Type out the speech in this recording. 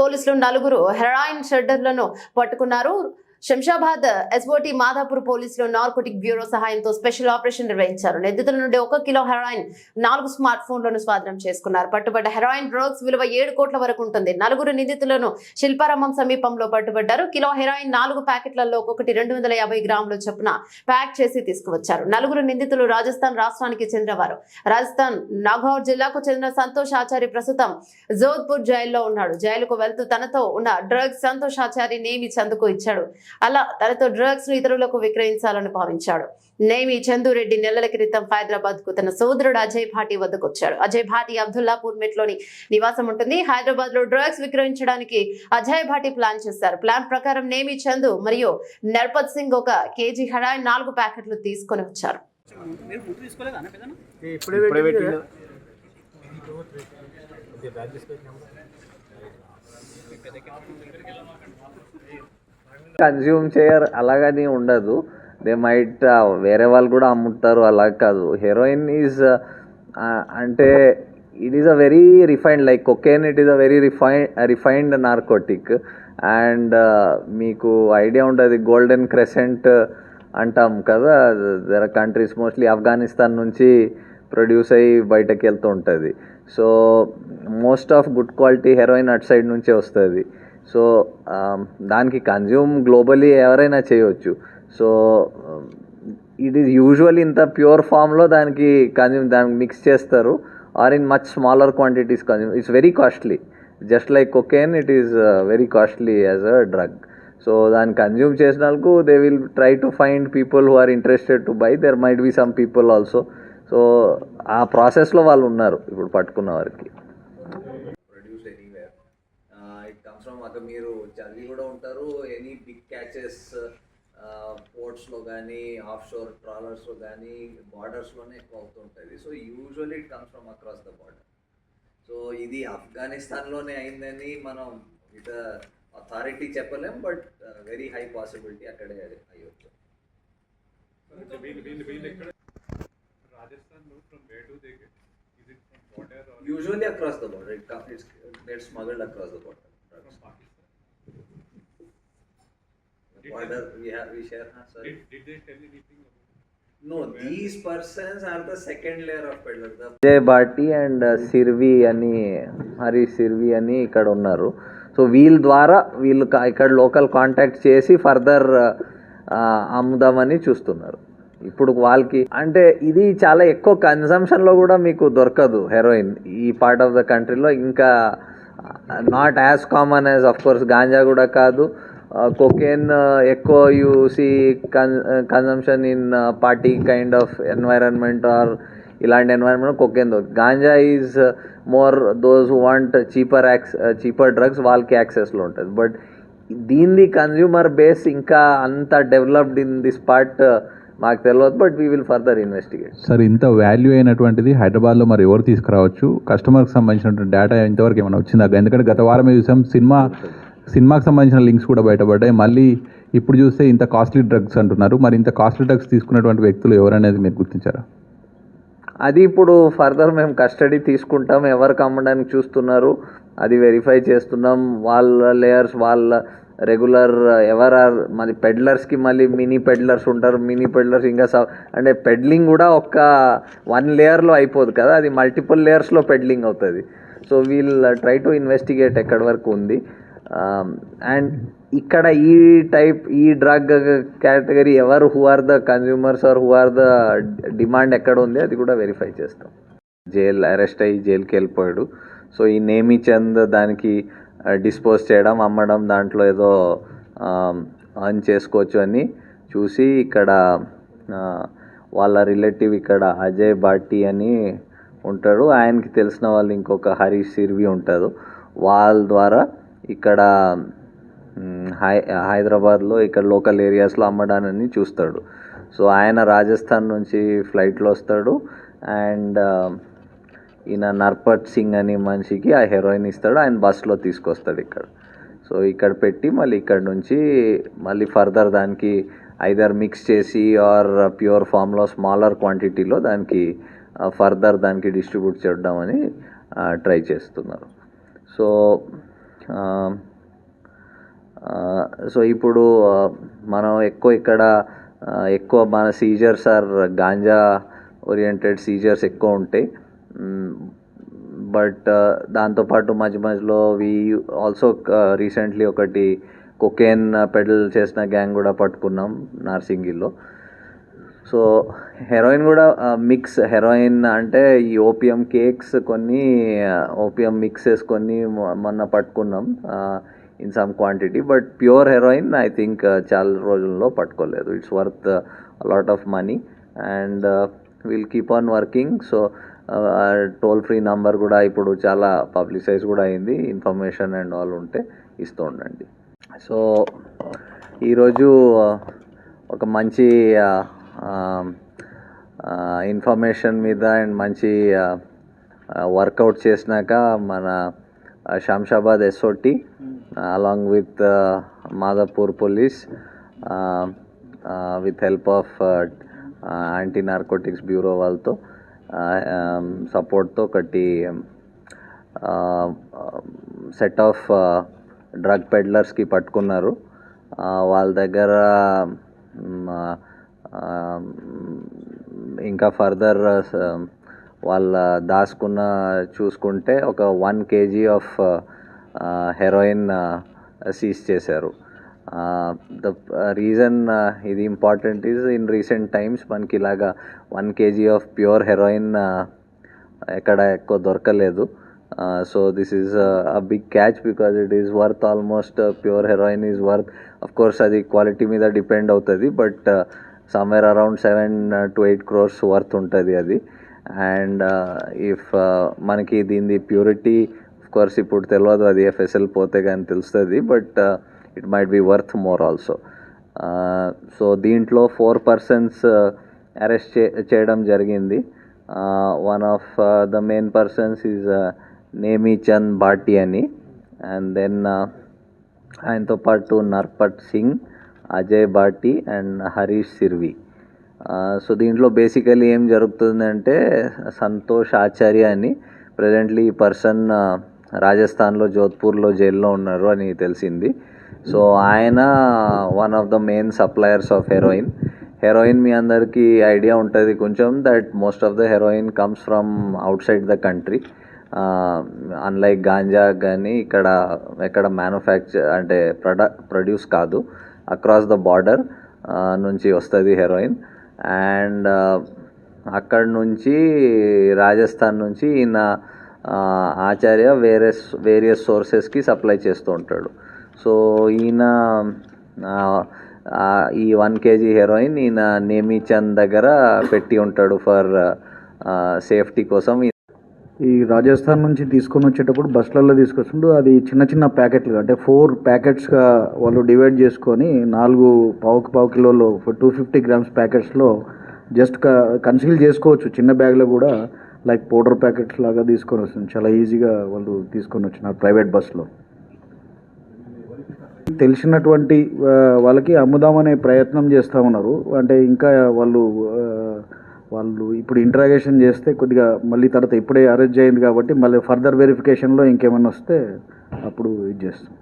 పోలీసులు నలుగురు హెరాయిన్ షెడ్డర్లను పట్టుకున్నారు. శంషాబాద్ ఎస్ఓటి మాధాపూర్ పోలీసులు నార్కోటిక్ బ్యూరో సహాయంతో స్పెషల్ ఆపరేషన్ నిర్వహించారు. నిందితుల నుండి ఒక కిలో హెరాయిన్ నాలుగు స్మార్ట్ ఫోన్లను స్వాధీనం చేసుకున్నారు. పట్టుబడ్డ హెరాయిన్ డ్రగ్స్ విలువ ఏడు కోట్ల వరకు ఉంటుంది. నలుగురు నిందితులను శిల్పారామం సమీపంలో పట్టుబడ్డారు. కిలో హెరాయిన్ నాలుగు ప్యాకెట్లలో ఒక్కొక్కటి రెండు వందల యాభై గ్రాముల చొప్పున ప్యాక్ చేసి తీసుకువచ్చారు. నలుగురు నిందితులు రాజస్థాన్ రాష్ట్రానికి చెందినవారు. రాజస్థాన్ నాగౌర్ జిల్లాకు చెందిన సంతోష్ ఆచారి ప్రస్తుతం జోధ్పూర్ జైల్లో ఉన్నాడు. జైలుకు వెళ్తూ తనతో ఉన్న డ్రగ్స్ సంతోష్ ఆచారి నేమి చందుకు ఇచ్చాడు. అలా తనతో డ్రగ్స్ను ఇతరులకు విక్రయించాలని భావించాడు. నేమి చందురెడ్డి నెలల క్రితం హైదరాబాద్కు తన సోదరుడు అజయ్ భాటి వద్దకు వచ్చాడు అజయ్ భాటి అబ్దుల్లాపూర్ మెట్లోని నివాసం ఉంటుంది. హైదరాబాద్లో డ్రగ్స్ విక్రయించడానికి అజయ్ భాటి ప్లాన్ చేశారు. ప్లాన్ ప్రకారం నేమి చందు మరియు నర్పత్ సింగ్ ఒక కేజీ హడాయి నాలుగు ప్యాకెట్లు తీసుకొని వచ్చారు. ఇప్పుడే కన్జ్యూమ్ చేయరు అలాగని ఉండదు. దే మైట్ uh, వేరే వాళ్ళు కూడా అమ్ముతారు అలా కాదు. హెరోయిన్ ఈజ్ uh, అంటే it is a very refined like cocaine it is a very refine refined narcotic and మీకు ఐడియా ఉంటుంది గోల్డెన్ క్రెసెంట్ అంటాం కదా. దర్ కంట్రీస్ మోస్ట్లీ ఆఫ్ఘనిస్తాన్ నుంచి ప్రొడ్యూస్ అయ్యి బయటకు వెళ్తూ ఉంటుంది. So most of good quality heroin at side నుంచే వస్తుంది. సో um, దానికి కన్జ్యూమ్ గ్లోబలీ ఎవరైనా చేయవచ్చు సో ఇట్ ఈస్ యూజువల్ ఇంత ప్యూర్ ఫామ్లో దానికి కన్జ్యూమ్ దానికి మిక్స్ చేస్తారు. Or in much smaller quantities consume it's very costly just like cocaine it is very costly as a drug so దాన్ని consume చేసిన వాళ్ళకు they will try to find people who are interested to buy there might be some people also so ఆ ప్రాసెస్లో వాళ్ళు ఉన్నారు. ఇప్పుడు పట్టుకున్న వారికి ప్రొడ్యూస్ ఎనీవేర్ ఇట్ అక్కడ మీరు చదివి కూడా ఉంటారు. ఎనీ బిగ్ క్యాచెస్ పోర్ట్స్లో కానీ ఆఫ్ షోర్ ట్రాలర్స్లో కానీ బార్డర్స్లోనే ఎక్కువ అవుతుంటుంది so usually it comes from across the border so ఇది ఆఫ్ఘనిస్తాన్లోనే అయిందని మనం విత్ అథారిటీ చెప్పలేం బట్ వెరీ హై పాసిబిలిటీ అక్కడే అయ్యొచ్చు. Usually across the border it it's smuggled across the border from Pakistan border we have we share huh, sorry. did, did they tell anything about No, these persons are the second layer of peddlers. Ajay Bhati and Sirvi అని హరి సిర్వి అని ఇక్కడ ఉన్నారు. So వీళ్ళ ద్వారా వీళ్ళు కా- ఇక్కడ local contact చేసి ఫర్దర్ అమ్ముదామని చూస్తున్నారు. ఇప్పుడు వాళ్ళకి అంటే ఇది చాలా ఎక్కువ కన్సంప్షన్లో కూడా మీకు దొరకదు హెరోయిన్ ఈ పార్ట్ ఆఫ్ ద కంట్రీలో ఇంకా not as common as of course ganja కూడా కాదు. కొకేన్ ఎక్కువ you see con consumption in party kind of environment or ఇలాంటి environment cocaine ganja is more those want cheaper ax cheaper drugs వాళ్ళకి యాక్సెస్లో ఉంటుంది. But దీనిది కన్జ్యూమర్ బేస్ ఇంకా అంత డెవలప్డ్ ఇన్ దిస్ పార్ట్ మాకు తెలియదు but we will further investigate sir ఇంత వాల్యూ అయినటువంటిది హైదరాబాద్లో మరి ఎవరు తీసుకురావచ్చు? కస్టమర్కి సంబంధించినటువంటి డేటా ఇంతవరకు ఏమైనా వచ్చిందా? ఎందుకంటే గత వారమే చూసాం సినిమా సినిమాకి సంబంధించిన లింక్స్ కూడా బయటపడ్డాయి. మళ్ళీ ఇప్పుడు చూస్తే ఇంత కాస్ట్లీ డ్రగ్స్ అంటున్నారు. మరి ఇంత కాస్ట్లీ డ్రగ్స్ తీసుకున్నటువంటి వ్యక్తులు ఎవరనేది మీరు గుర్తించారా? అది ఇప్పుడు ఫర్దర్ మేము కస్టడీ తీసుకుంటాం. ఎవరికి అమ్మడానికి చూస్తున్నారు? అది వెరిఫై చేస్తున్నాం. వాళ్ళ లేయర్స్ వాళ్ళ రెగ్యులర్ ఎవరు మరి పెడ్లర్స్కి మళ్ళీ మినీ పెడ్లర్స్ ఉంటారు. మినీ పెడ్లర్స్ ఇంకా స- అంటే పెడ్లింగ్ కూడా ఒక్క వన్ లేయర్లో అయిపోదు కదా. అది మల్టిపుల్ లేయర్స్లో పెడ్లింగ్ అవుతుంది. So we'll try to investigate ఎక్కడి వరకు ఉంది. Um, అండ్ ఇక్కడ ఈ టైప్ ఈ డ్రగ్ కేటగిరీ ఎవరు who are the consumers are who are the demand ఎక్కడ ఉంది అది కూడా వెరిఫై చేస్తాం. జైల్ అరెస్ట్ అయ్యి జైలుకి వెళ్ళిపోయాడు. సో ఈ నేమి చంద్ దానికి uh, డిస్పోజ్ చేయడం అమ్మడం దాంట్లో ఏదో um, అర్న్ చేసుకోవచ్చు అని చూసి ఇక్కడ uh, వాళ్ళ రిలేటివ్ ఇక్కడ అజయ్ భాటి అని ఉంటాడు. ఆయనకి తెలిసిన వాళ్ళు ఇంకొక హరీష్ సిర్వి ఉంటారు వాళ్ళ ద్వారా ఇక్కడ హై హైదరాబాద్లో ఇక్కడ లోకల్ ఏరియాస్లో అమ్మడానని చూస్తాడు. సో ఆయన రాజస్థాన్ నుంచి ఫ్లైట్లో వస్తాడు. అండ్ ఈయన నర్పట్ సింగ్ అనే మనిషికి ఆ హెరోయిన్ ఇస్తాడు. ఆయన బస్సులో తీసుకొస్తాడు ఇక్కడ. సో ఇక్కడ పెట్టి మళ్ళీ ఇక్కడ నుంచి మళ్ళీ ఫర్దర్ దానికి ఐదర్ మిక్స్ చేసి ఆర్ ప్యూర్ ఫామ్లో స్మాలర్ క్వాంటిటీలో దానికి ఫర్దర్ దానికి డిస్ట్రిబ్యూట్ చేద్దామని ట్రై చేస్తున్నారు. సో సో ఇప్పుడు మనం ఎక్కువ ఇక్కడ ఎక్కువ మన seizures are ganja oriented seizures ఎక్కువ ఉంటాయి. బట్ దాంతోపాటు మధ్య మధ్యలో వి ఆల్సో రీసెంట్లీ ఒకటి కొకేన్ పెడల్ చేసిన గ్యాంగ్ కూడా పట్టుకున్నాం నార్సింగిల్లో సో హెరోయిన్ కూడా మిక్స్ హెరోయిన్ అంటే ఈ ఓపియం కేక్స్ కొన్ని ఓపియం మిక్సెస్ కొన్ని మొ- మొన్న పట్టుకున్నాం in some quantity but pure heroin I think చాలా రోజుల్లో పట్టుకోలేదు. It's worth lot of money. And will keep on working. So toll free number కూడా ఇప్పుడు చాలా పబ్లిసైజ్ కూడా అయింది. ఇన్ఫర్మేషన్ అండ్ ఆల్ ఉంటే ఇస్తూ ఉండండి. సో ఈరోజు ఒక మంచి ఇన్ఫర్మేషన్ మీద అండ్ మంచి వర్కౌట్ చేసినాక మన Shamshabad SOT along with Madhapur police with help of anti narcotics bureau వాళ్ళతో సపోర్ట్తో ఒకటి సెట్ ఆఫ్ డ్రగ్ పెడ్లర్స్కి పట్టుకున్నారు. వాళ్ళ దగ్గర ఆ, ఇంకా ఫర్దర్ వాళ్ళ దాచుకున్న చూసుకుంటే ఒక one KG of heroin seize చేశారు. ద రీజన్ ఇది important is in recent times మనకి ఇలాగా one KG of pure heroin ఎక్కడ ఎక్కువ దొరకలేదు. So this is a big catch because it is worth almost pure heroin is worth. Of course అది quality మీద depend అవుతుంది but somewhere around seven to eight crores worth ఉంటుంది అది. And if uh, uh, మనకి దీని purity course ఇప్పుడు తెలియదు అది ఎఫ్ఎస్ఎల్ పోతే కానీ తెలుస్తుంది but it might be worth more also so దీంట్లో ఫోర్ పర్సన్స్ అరెస్ట్ చే చేయడం జరిగింది. One of the main persons is Nemi Chand Bhati అని. అండ్ దెన్ uh, ఆయనతో పాటు నర్పట్ సింగ్ అజయ్ భాటి అండ్ హరీష్ సిర్వి. సో దీంట్లో బేసికలీ ఏం జరుగుతుందంటే సంతోష్ ఆచార్య అని ప్రజెంట్లీ ఈ పర్సన్ రాజస్థాన్లో జోధ్పూర్లో జైల్లో ఉన్నారు అని తెలిసింది. సో ఆయన one of the main suppliers of heroin heroin మీ అందరికీ ఐడియా ఉంటుంది కొంచెం that most of the heroin comes from outside the country unlike ganja కానీ ఇక్కడ ఎక్కడ మ్యానుఫ్యాక్చర్ అంటే ప్రొడ ప్రొడ్యూస్ కాదు. అక్రాస్ ద బార్డర్ నుంచి వస్తుంది హెరోయిన్ అండ్ అక్కడ నుంచి రాజస్థాన్ నుంచి ఈయన ఆచార్య వేరే వేరియస్ సోర్సెస్కి సప్లై చేస్తూ ఉంటాడు. సో ఈయన ఈ వన్ కేజీ హెరోయిన్ ఈయన నేమిచంద్ దగ్గర పెట్టి ఉంటాడు ఫర్ సేఫ్టీ కోసం. ఈ రాజస్థాన్ నుంచి తీసుకొని వచ్చేటప్పుడు బస్సులలో తీసుకొస్తుండు. అది చిన్న చిన్న ప్యాకెట్లు అంటే ఫోర్ ప్యాకెట్స్గా వాళ్ళు డివైడ్ చేసుకొని నాలుగు పావుకి పావు కిలోలు టూ ఫిఫ్టీ గ్రామ్స్ ప్యాకెట్స్లో జస్ట్ కన్సీల్ చేసుకోవచ్చు. చిన్న బ్యాగ్లో కూడా లైక్ పౌడర్ ప్యాకెట్స్ లాగా తీసుకొని వస్తుంది. చాలా ఈజీగా వాళ్ళు తీసుకొని వచ్చినారు ప్రైవేట్ బస్సులో. తెలిసినటువంటి వాళ్ళకి అమ్ముదామనే ప్రయత్నం చేస్తూ ఉన్నారు. అంటే ఇంకా వాళ్ళు వాళ్ళు ఇప్పుడు ఇంట్రాగేషన్ చేస్తే కొద్దిగా మళ్ళీ తర్వాత ఇప్పుడే అరెస్ట్ అయింది కాబట్టి మళ్ళీ ఫర్దర్ వెరిఫికేషన్లో ఇంకేమైనా వస్తే అప్పుడు ఇది చేస్తాం.